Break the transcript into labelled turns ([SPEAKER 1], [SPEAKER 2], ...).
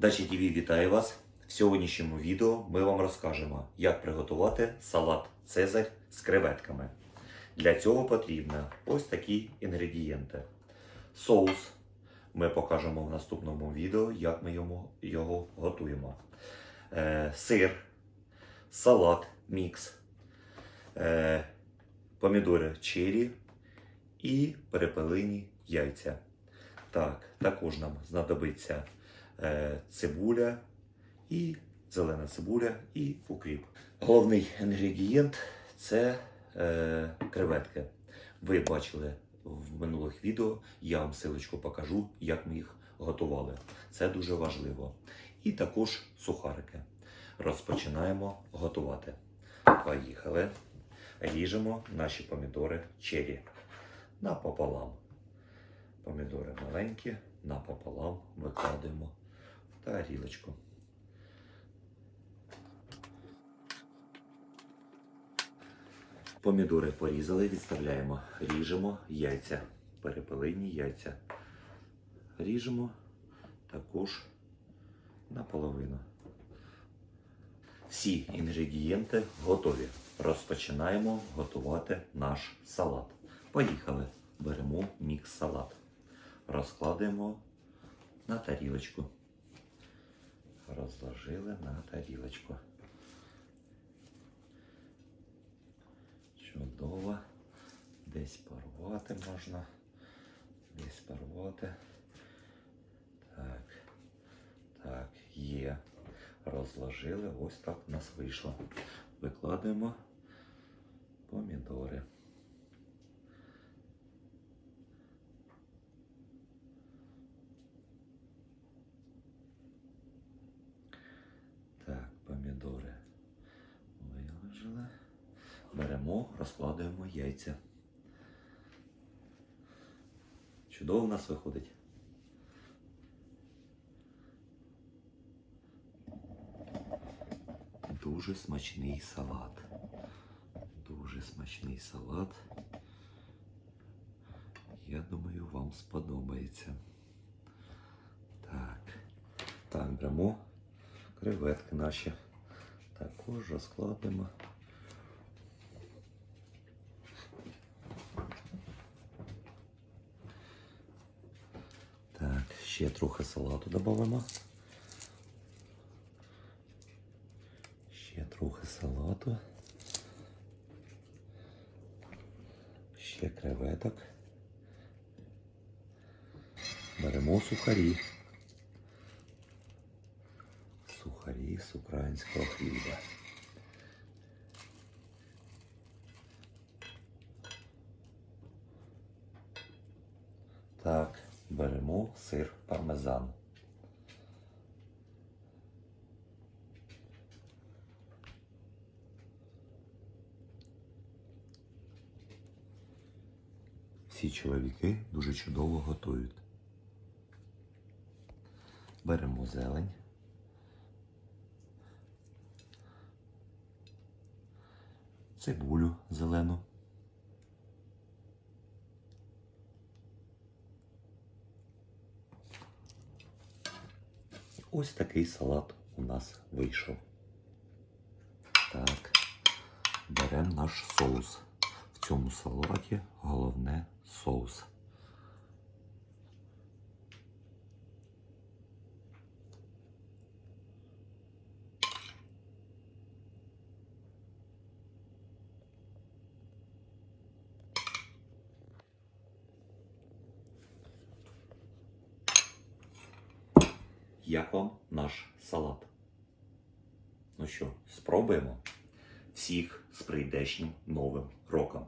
[SPEAKER 1] Дачі ТВ вітає вас. В сьогоднішньому відео ми вам розкажемо, як приготувати салат Цезарь з креветками. Для цього потрібно ось такі інгредієнти. Соус. Ми покажемо в наступному відео, як ми його готуємо. Е, сир, салат, мікс, е, помідори чері і перепелині яйця. Так, також нам знадобиться цибуля і зелена цибуля і укріп. Головний інгредієнт це е, креветки. Ви бачили в минулих відео, я вам силочку покажу, як ми їх готували. Це дуже важливо. І також сухарики. Розпочинаємо готувати. Поїхали. Ріжемо наші помідори чері напополам. Помідори маленькі, напополам викладаємо тарілочку. Помідори порізали, відставляємо, ріжемо яйця, перепелині яйця. Ріжемо також наполовину. Всі інгредієнти готові. Розпочинаємо готувати наш салат. Поїхали. Беремо мікс салат. Розкладаємо на тарілочку. Розложили на тарілочку. Чудово. Десь порвати можна. Десь порвати. Так. Так, є. Розложили. Ось так у нас вийшло. Викладаємо помідори. Так, помідори виложили. Беремо, розкладаємо яйця. Чудово в нас виходить. Дуже смачний салат. Дуже смачний салат. Я думаю, вам сподобається. Так. Так, беремо креветки наші. Також розкладемо. Так, ще трохи салату додамо. Ще трохи салату. Ще креветок. Беремо сухарі. Сухарі з українського хліба. Так, беремо сир пармезан. Всі чоловіки дуже чудово готують. Беремо зелень. Цибулю зелену. Ось такий салат у нас вийшов. Так, беремо наш соус. В цьому салаті головне соус. Як вам наш салат? Ну що, спробуємо? Всіх з прийдешнім новим роком!